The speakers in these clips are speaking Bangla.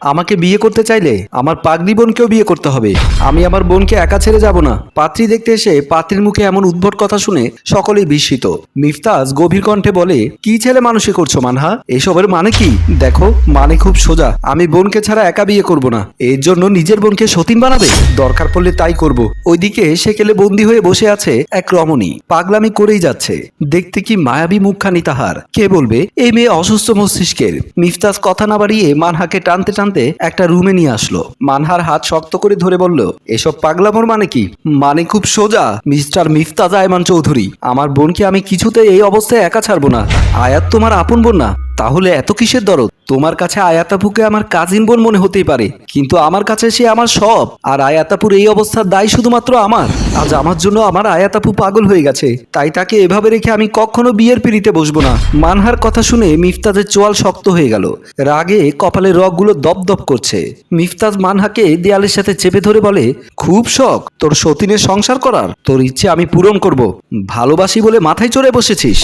আমাকে বিয়ে করতে চাইলে আমার পাগলি বোনকেও বিয়ে করতে হবে। আমি আমার বোনকে একা ছেড়ে যাব না। পাত্রী দেখতে এসে পাত্রীর মুখে এমন উদ্ভট কথা শুনে সকলেই বিস্মিত। মিফতাজ গভীর কণ্ঠে বলে, কি ছেলে মানুষে করছ মানহা? এসবের মানে কি? দেখো মানে খুব সোজা। আমি বোনকে ছাড়া একা বিয়ে করব না। এর জন্য নিজের বোনকে সতীন বানাবে? দরকার পড়লে তাই করব। ওইদিকে সেকেলে বন্দি হয়ে বসে আছে এক রমণী। পাগলামি করেই যাচ্ছে। দেখতে কি মায়াবী মুখখানি তাহার। কে বলবে? এই মেয়ে অসুস্থ মস্তিষ্কের। মিফতাজ কথা না বাড়িয়ে মানহাকে টানতে টানতে একটা রুমে নিয়ে আসলো। মানহার হাত শক্ত করে ধরে বলল, এসব পাগলামোর মানে কি? মানে খুব সোজা, মিস্টার মিফতাজ আয়মান চৌধুরী। আমার বোনকে আমি কিছুতে এই অবস্থায় একা ছাড়বো না। আয়াত তোমার আপন বোন না। তাহলে এত কিসের দরদ? তোমার কাছে আয়াতাপুকে আমার কাজিন বোন মনে হতেই পারে, কিন্তু আমার কাছে সে আমার সব। আর আয়াতাপুর এই অবস্থার দায় শুধুমাত্র আমার। আজ আমার জন্য আমার আয়াতাপু পাগল হয়ে গেছে। তাই তাকে এভাবে রেখে আমি কখনো বিয়ের পিড়িতে বসবো না। মানহার কথা শুনে মিফতাজের চোয়াল শক্ত হয়ে গেল। রাগে কপালের রগগুলো দপদপ করছে। মিফতাজ মানহাকে দেয়ালের সাথে চেপে ধরে বলে, খুব শখ, তোর সতীনের সংসার করার। তোর ইচ্ছে আমি পূরণ করব। ভালোবাসি বলে মাথায় চড়ে বসেছিস।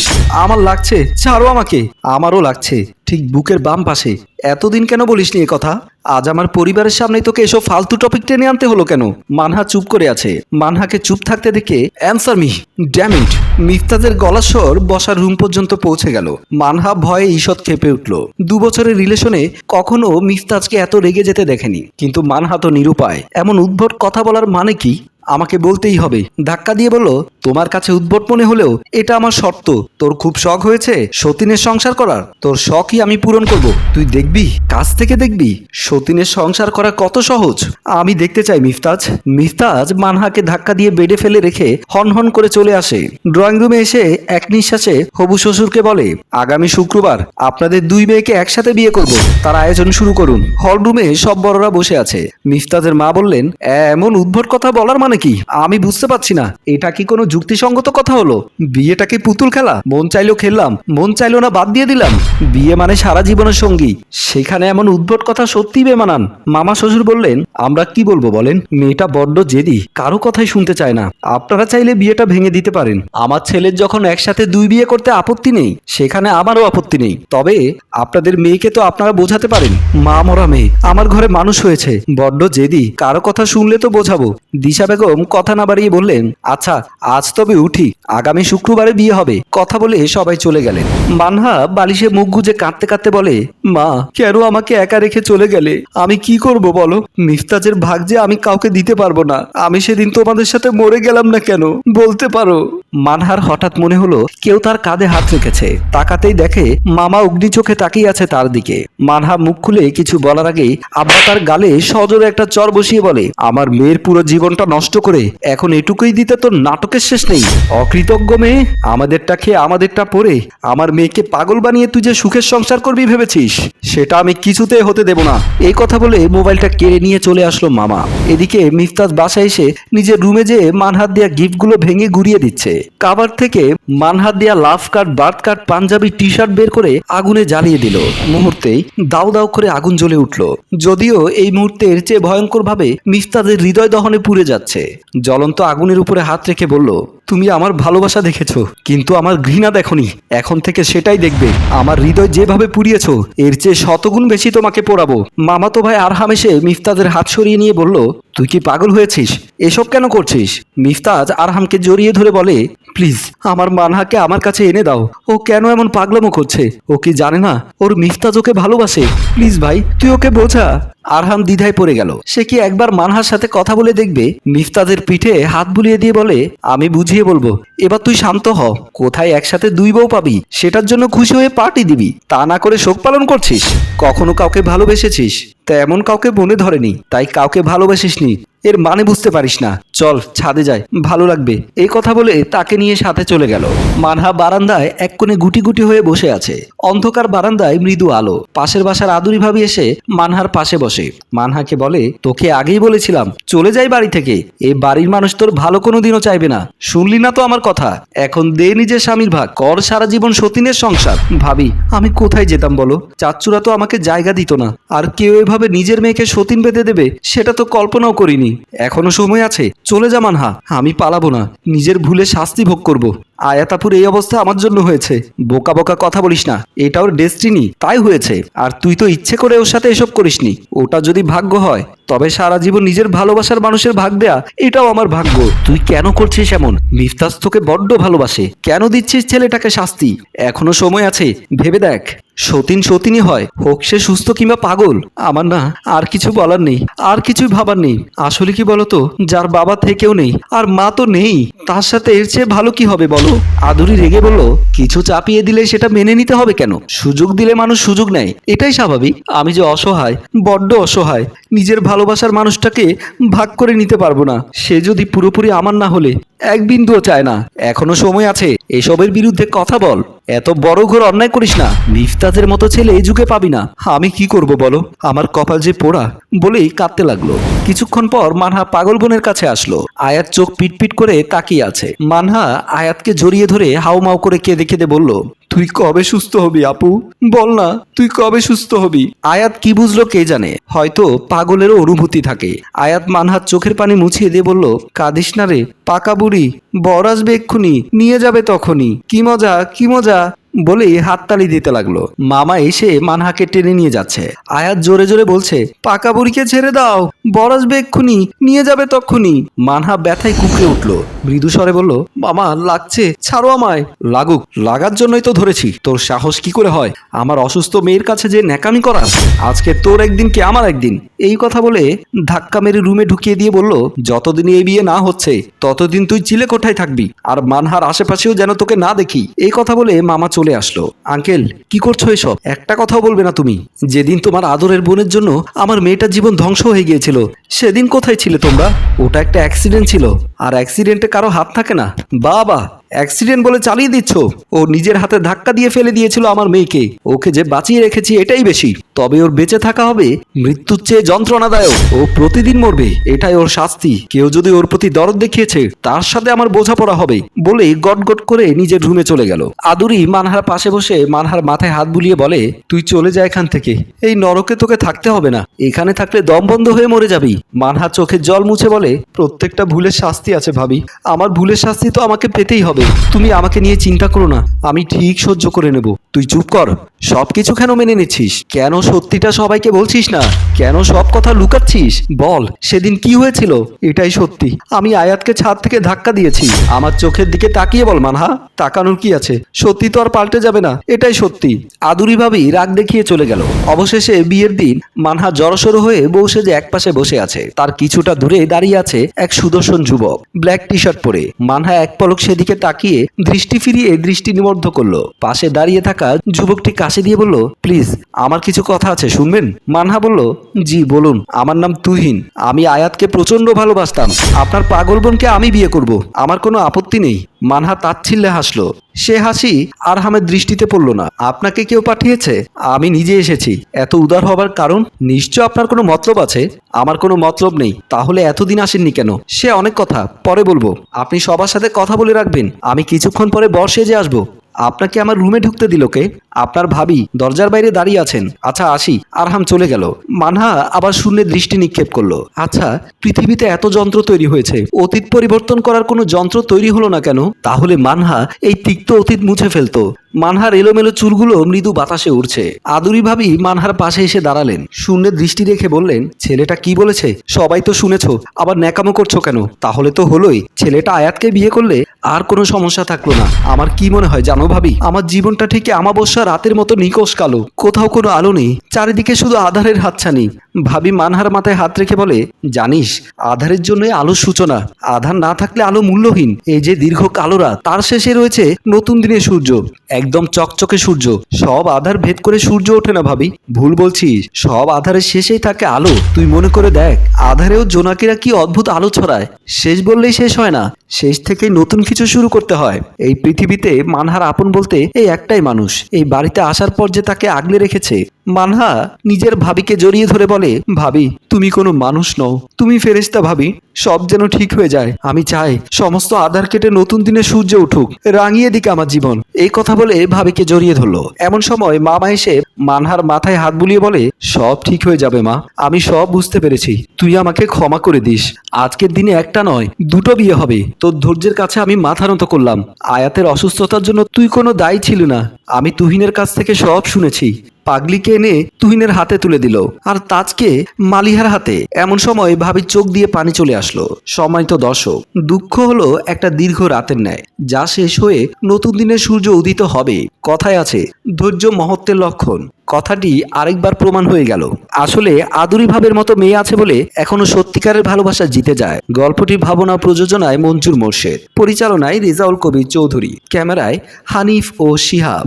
আমার লাগছে, ছাড়ো আমাকে। আমারও লাগছে। ঠিক বুকের বাম পাশে। এতদিন কেন বলিসনি এ কথা? আজ আমার পরিবারের সামনে তোকে এসব ফালতু টপিক টেনে আনতে হলো কেন? মানহা চুপ করে আছে। মানহাকে চুপ থাকতে দেখে অ্যান্সার মি ড্যামিট মিফতাজের গলার স্বর বসার রুম পর্যন্ত পৌঁছে গেল। মানহা ভয়ে ঈষৎ কেঁপে উঠল। দু বছরের রিলেশনে কখনো মিফতাজকে এত রেগে যেতে দেখেনি। কিন্তু মানহা তো নিরুপায়। এমন উদ্ভট কথা বলার মানে কি? আমাকে বলতেই হবে। ধাক্কা দিয়ে বলল, তোমার কাছে উদ্ভট মনে হলেও এটা আমার শর্ত। তোর খুব শখ হয়েছে সতীনের সংসার করার। তোর শখই আমি পূরণ করব। তুই দেখবি, কাছ থেকে দেখবি, সতীনের সংসার করা কত সহজ। আমি দেখতে চাই মিফতাজ। মিফতাজ মানহাকে ধাক্কা দিয়ে বেডে ফেলে রেখে হন হন করে চলে আসে। ড্রয়িং রুমে এসে এক নিঃশ্বাসে হবু শ্বশুরকে বলে, আগামী শুক্রবার আপনাদের দুই মেয়েকে একসাথে বিয়ে করব। তার আয়োজন শুরু করুন। হল রুমে সব বড়রা বসে আছে। মিফতাজের মা বললেন, এমন উদ্ভট কথা বলার মানে কি আমি বুঝতে পারছি না। এটা কি কোনো যুক্তিসঙ্গত কথা হলো? বিয়েটা কি পুতুল খেলা? মন চাইলো খেললাম, মন চাইলো না বাদ দিয়ে দিলাম। বিয়ে মানে সারা জীবনের সঙ্গী। সেখানে এমন উদ্ভট কথা সত্যি বেমানান। মামা শ্বশুর বললেন, আমরা কি বলব বলেন? মেয়েটা বড্ড জেদি, কারও কথাই শুনতে চায় না। আপনারা চাইলে বিয়েটা ভেঙে দিতে পারেন। আমার ছেলের যখন একসাথে দুই বিয়ে করতে আপত্তি নেই, সেখানে আমারও আপত্তি নেই। তবে আপনাদের মেয়েকে তো আপনারা বোঝাতে পারেন। মা মরা মেয়ে, আমার ঘরে মানুষ হয়েছে, বড্ড জেদি, কারও কথা শুনলে তো বোঝাবো। দিশা কথা না বাড়িয়ে বললেন আচ্ছা আজ তবে উঠি, আগামী শুক্রবারে বিয়ে হবে। কথা বলে সবাই চলে গেলেন। মানহা বালিশে মুখ গুজে কাঁদতে কাঁদতে বলে, মা, কেন আমাকে একা রেখে চলে গেলে? আমি কি করব বলো? মিফতাজের ভাগ যে আমি কাউকে দিতে পারব না। আমি সেদিন তোমাদের সাথে মরে গেলাম না কেন? বলতে পারো। মানহার হঠাৎ মনে হলো, কেউ তার কাঁধে হাত রেখেছে। তাকাতেই দেখে মামা অগ্নি চোখে তাকিয়ে আছে তার দিকে। মানহা মুখ খুলে কিছু বলার আগেই আব্বা তার গালে সজোরে একটা চর বসিয়ে বলে, আমার মেয়ের পুরো জীবনটা নষ্ট করে, এখন এটুকুই দিতে তোর নাটকের শেষ নেই। অকৃতজ্ঞ মেয়ে, আমাদেরটা খেয়ে আমাদেরটা পরে আমার মেয়েকে পাগল বানিয়ে তুই যে সুখের সংসার করবি ভেবেছিস, সেটা আমি কিছুতে হতে দেব না। এই কথা বলে মোবাইলটা কেড়ে নিয়ে চলে আসলো মামা। এদিকে মিফতাজ বাসায় এসে নিজের রুমে যেয়ে মানহাত দেওয়া গিফটগুলো ভেঙে গুড়িয়ে দিচ্ছে। কাবার থেকে মানহাত দিয়া লাভ কাট বার্থ কাট, পাঞ্জাবি টি শার্ট বের করে আগুনে জ্বালিয়ে দিল। মুহূর্তেই দাউ দাউ করে আগুন জ্বলে উঠল। যদিও এই মুহূর্তের চেয়ে ভয়ঙ্কর ভাবে মিস্তাদের হৃদয় দহনে পুড়ে যাচ্ছে। জ্বলন্ত আগুনের উপরে হাত রেখে বলল তুমি আমার ভালোবাসা দেখেছ, কিন্তু আমার ঘৃণা দেখনি। এখন থেকে সেটাই দেখবে। আমার হৃদয় যেভাবে পুড়িয়েছ, এর চেয়ে শতগুণ বেশি তোমাকে পোড়াবো। মামাতো ভাই আর হামেশে মিফতাদের হাত সরিয়ে নিয়ে বলল, তুই কি পাগল হয়েছিস? এসব কেন করছিস? মিফতাজ আরহামকে জড়িয়ে ধরে বলে প্লিজ, আমার মানহাকে আমার কাছে এনে দাও। ও কেন এমন পাগলামো করছে? ও কি জানে না? ওর মিফতাজ ওকে ভালোবাসে। প্লিজ ভাই, তুই ওকে বোঝা। আরহাম দ্বিধায় পড়ে গেল। সে কি একবার মানহার সাথে কথা বলে দেখবে? মিফতাজের পিঠে হাত বুলিয়ে দিয়ে বলে, আমি বুঝিয়ে বলব। এবার তুই শান্ত হ। কোথায় একসাথে দুই বউ পাবি? সেটার জন্য খুশি হয়ে পার্টি দিবি। তা না করে শোক পালন করছিস? কখনো কাউকে ভালোবেসেছিস? তা এমন কাউকে মনে ধরেনি, তাই কাউকে ভালোবেসিসনি। এর মানে বুঝতে পারিস না। চল, ছাদে যাই। ভালো লাগবে। এই কথা বলে তাকে নিয়ে সাথে চলে গেল। মানহা বারান্দায় এক কোণে গুটি গুটি হয়ে বসে আছে। অন্ধকার বারান্দায় মৃদু আলো। পাশের বাসার আদুরি ভাবি এসে মানহার পাশে বসে। মানহাকে বলে, তোকে আগেই বলেছিলাম, চলে যাই বাড়ি থেকে। এ বাড়ির মানুষ তোর ভালো কোনো দিনও চাইবে না। শুনলি না তো আমার কথা? এখন দে নিজের স্বামীর ভাগ। কর সারা জীবন সতীনের সংসার। ভাবি, আমি কোথায় যেতাম বলো? চাচ্চুরা তো আমাকে জায়গা দিত না। আর কেউ এভাবে নিজের মেয়েকে সতীন বেঁধে দেবে, সেটা তো কল্পনাও করিনি। এখনও সময় আছে, চলে যা মানহা, আমি পালাবো না, নিজের ভুলে শাস্তি ভোগ করব। আয়াতাপুর এই অবস্থা আমার জন্য হয়েছে। বোকা বোকা কথা বলিস না এটা ওর ডেস্টিনি তাই হয়েছে। আর তুই তো ইচ্ছে করে ওর সাথে এসব করিসনি, ওটা যদি ভাগ্য হয় তবে সারা জীবন নিজের ভালোবাসার মানুষের ভাগ দেয়া, এটাও আমার ভাগ্য। তুই কেন করছিস এমন? মিফতাজ তোকে বড্ড ভালোবাসে। কেন দিচ্ছিস ছেলেটাকে শাস্তি? এখনও সময় আছে। ভেবে দেখ। সতীন সতীনই হয়। হোক সে সুস্থ কিংবা পাগল। আমার না আর কিছু বলার নেই। আর কিছু ভাবার নেই। আসলে কি বলতো? যার বাবা থেকেও নেই। আর মা তো নেই। তার সাথে এর চেয়ে ভালো কি হবে বলো? আদুরি রেগে বলল, কিছু চাপিয়ে দিলে সেটা মেনে নিতে হবে কেন? সুযোগ দিলে মানুষ সুযোগ নেয়। এটাই স্বাভাবিক। আমি যে অসহায়, বড্ড অসহায়, নিজের ভালোবাসার মানুষটাকে ভাগ করে নিতে পারব না। সে যদি পুরোপুরি আমার না হলে, এক বিন্দুও চায় না। এখনও সময় আছে, এসবের বিরুদ্ধে কথা বল। এত বড় ঘোর অন্যায় করিস না। মিফতাজের মতো ছেলে এই যুগে পাবি না। আমি কি করব বলো? আমার কপাল যে পোড়া বলেই কাঁদতে লাগল। কিছুক্ষণ পর মানহা পাগল বোনের কাছে আসলো। আয়াত চোখ পিটপিট করে তাকিয়ে আছে। মানহা আয়াতকে জড়িয়ে ধরে হাউমাউ করে কেঁদে কেঁদে বলল তুই কবে সুস্থ হবি, আপু? বল না, তুই কবে সুস্থ হবি? আয়াত কি বুঝলো কে জানে? হয়তো পাগলেরও অনুভূতি থাকে। আয়াত মানহাত চোখের পানি মুছিয়ে দিয়ে বলল, কাঁদিস না রে, পাকা বুড়ি, বর আসবে এক্ষুনি, নিয়ে যাবে তখনই। কি মজা কি মজা? বলে হাততালি দিতে লাগল। মামা এসে মানহাকে টেনে নিয়ে যাচ্ছে। আয়াত জোরে জোরে বলছে, পাকা বুড়িকে ছেড়ে দাও, বর আসবে এক্ষুনি, নিয়ে যাবে তক্ষুনি। মানহা ব্যথায় কুকড়ে উঠল। মৃদু স্বরে বলল, মামা, লাগছে, ছাড়ো আমায়। লাগুক, লাগার জন্যই তো ধরেছি। তোর সাহস কি করে হয়? আমার অসুস্থ মেয়ের কাছে যে ন্যাকামি করা, আজকে তোর একদিন কি আমার একদিন? এই কথা বলে ধাক্কা মেরে রুমে ঢুকিয়ে দিয়ে বলল যতদিন এই বিয়ে না হচ্ছে, ততদিন তুই চিলে কোঠায় থাকবি, আর মানহার আশেপাশেও যেন তোকে না দেখি। এই কথা বলে মামা চলে আসলো। আঙ্কেল, কি করছ এসব? একটা কথাও বলবে না তুমি। যেদিন তোমার আদরের বোনের জন্য আমার মেয়েটার জীবন ধ্বংস হয়ে গিয়েছিল, সেদিন কোথায় ছিলে তোমরা? ওটা একটা অ্যাক্সিডেন্ট ছিল। আর অ্যাক্সিডেন্টে কারও হাত থাকে না। বাবা অ্যাক্সিডেন্ট বলে চালিয়ে দিচ্ছ। ও নিজের হাতে ধাক্কা দিয়ে ফেলে দিয়েছিল আমার মেয়েকে। ওকে যে বাঁচিয়ে রেখেছি এটাই বেশি। তবে ওর বেঁচে থাকা হবে মৃত্যুর চেয়ে যন্ত্রণাদায়ক। ও প্রতিদিন মরবে, এটাই ওর শাস্তি। কেউ যদি ওর প্রতি দরদ দেখিয়েছে, তার সাথে আমার বোঝাপড়া হবে বলে গটগট করে নিজের রুমে চলে গেল। আদুরি মানহার পাশে বসে মানহার মাথায় হাত বুলিয়ে বলে, তুই চলে যা এখান থেকে। এই নরকে তোকে থাকতে হবে না। এখানে থাকলে দম বন্ধ হয়ে মরে যাবি। মানহার চোখের জল মুছে বলে, প্রত্যেকটা ভুলের শাস্তি আছে ভাবি। আমার ভুলের শাস্তি তো আমাকে পেতেই হবে। তুমি আমাকে নিয়ে চিন্তা করো না আমি ঠিক সহ্য করে নেব। তুই চুপ কর। সবকিছু কেন মেনে নিচ্ছিস? কেন সত্যিটা সবাইকে বলছিস না? কেন সব কথা লুকাচ্ছিস? বল, সেদিন কি হয়েছিল? এটাই সত্যি। আমি আয়াতকে ছাদ থেকে ধাক্কা দিয়েছি। আমার চোখের দিকে তাকিয়ে বল, মানহা। তাকানোর কি আছে? সত্যি তো আর পাল্টে যাবে না। এটাই সত্যি। আদুরি ভাবি রাগ দেখিয়ে চলে গেল। অবশেষে বিয়ের দিন মানহা জড়সড় হয়ে বসে যে একপাশে বসে আছে। তার কিছুটা দূরে দাঁড়িয়ে আছে এক সুদর্শন যুবক। ব্ল্যাক টি শার্ট পরে। মানহা এক পলক সেদিকে তাকিয়ে দৃষ্টি ফিরিয়ে দৃষ্টি নিবদ্ধ করল। পাশে দাঁড়িয়ে থাকা যুবকটি কাছে দিয়ে বলল, প্লিজ, আমার কিছু কথা আছে, শুনবেন? মানহা বলল, জি, বলুন। আমার নাম তুহিন। আমি আয়াতকে প্রচণ্ড ভালোবাসতাম। আপনার পাগল বোনকে আমি বিয়ে করব। আমার কোনো আপত্তি নেই। মানহা তাচ্ছিল্যে হাসলো। সে হাসি আর আরহামের দৃষ্টিতে পড়ল না। আপনাকে কেউ পাঠিয়েছে? আমি নিজে এসেছি। এত উদার হবার কারণ? নিশ্চয় আপনার কোনো মতলব আছে? আমার কোনো মতলব নেই। তাহলে এতদিন আসেননি কেন? সে অনেক কথা। পরে বলব। আপনি সবার সাথে কথা বলে রাখবেন। আমি কিছুক্ষণ পরে বর্ষে যে আসব। আপনাকে আমার রুমে ঢুকতে দিল কে? আপনার ভাবি দরজার বাইরে দাঁড়িয়ে আছেন। আচ্ছা আসি। আরহাম চলে গেল। মানহা আবার শূন্যে দৃষ্টি নিক্ষেপ করল। আচ্ছা পৃথিবীতে এত যন্ত্র তৈরি হয়েছে। অতীত পরিবর্তন করার কোনো যন্ত্র তৈরি হলো না কেন? তাহলে মানহা এই তিক্ত অতীত মুছে ফেলতো। মানহার এলোমেলো চুলগুলো মৃদু বাতাসে উড়ছে। আদুরি ভাবি মানহার পাশে এসে দাঁড়ালেন। শূন্যে দৃষ্টি রেখে বললেন, ছেলেটা কি বলেছে? সবাই তো শুনেছো, আবার ন্যাকামো করছ কেন? তাহলে তো হলোই। ছেলেটা আয়াতকে বিয়ে করলে আর কোনো সমস্যা থাকল না। আমার কি মনে হয় জানো ভাবি? আমার জীবনটা ঠিক আমাবস্যা রাতের মতো নিকোষ কালো। কোথাও কোনো আলো নেই। চারিদিকে শুধু আধারের হাতছানি। ভাবি মানহার মাথায় হাত রেখে বলে, জানিস, আধারের জন্য আলোর সূচনা। আধার না থাকলে আলো মূল্যহীন। এই যে দীর্ঘ কালো রাত, তার শেষে রয়েছে নতুন দিনের সূর্য। একদম চকচকে সূর্য। সব আধার ভেদ করে সূর্য ওঠে না ভাবি। ভুল বলছিস। সব আধারের শেষেই থাকে আলো। তুই মনে করে দেখ, আধারেও জোনাকিরা কি অদ্ভুত আলো ছড়ায়। শেষ বললেই শেষ হয় না। শেষ থেকে নতুন কিছু শুরু করতে হয়। এই পৃথিবীতে মানহার আপন বলতে এই একটাই মানুষ। এই বাড়িতে আসার পর যে তাকে আগলে রেখেছে, মানহা নিজের ভাবিকে জড়িয়ে ধরে বলে, ভাবি, তুমি কোনো মানুষ নও। তুমি ফেরেস্তা ভাবি। সব যেন ঠিক হয়ে যায়। আমি চাই সমস্ত আধার কেটে নতুন দিনে সূর্য উঠুক। রাঙিয়ে দিকে আমার জীবন। এই কথা বলে ভাবিকে জড়িয়ে ধরলো। এমন সময় মামা এসে মানহার মাথায় হাত বুলিয়ে বলে, সব ঠিক হয়ে যাবে মা। আমি সব বুঝতে পেরেছি। তুই আমাকে ক্ষমা করে দিস। আজকের দিনে একটা নয়, দুটো বিয়ে হবে। তোর ধৈর্যের কাছে আমি মাথা নত করলাম। আয়াতের অসুস্থতার জন্য তুই কোনো দায়ী ছিল না। আমি তুহিনের কাছ থেকে সব শুনেছি। পাগলিকে এনে তুহিনের হাতে তুলে দিল। আর তাজকে মালিহার হাতে। এমন সময় ভাবির চোখ দিয়ে পানি চলে আসলো। সম্মানিত দর্শক, দুঃখ হলো একটা দীর্ঘ রাতের ন্যায়, যা শেষ হয়ে নতুন দিনের সূর্য উদিত হবে। কথায় আছে, ধৈর্য মহত্বের লক্ষণ। কথাটি আরেকবার প্রমাণ হয়ে গেল। আসলে আদুরি ভাবের মতো মেয়ে আছে বলে এখনও সত্যিকারের ভালোবাসা জিতে যায়। গল্পটির ভাবনা প্রযোজনায় মঞ্জুর মোর্শেদ। পরিচালনায় রেজাউল কবির চৌধুরী। ক্যামেরায় হানিফ ও শিহাব।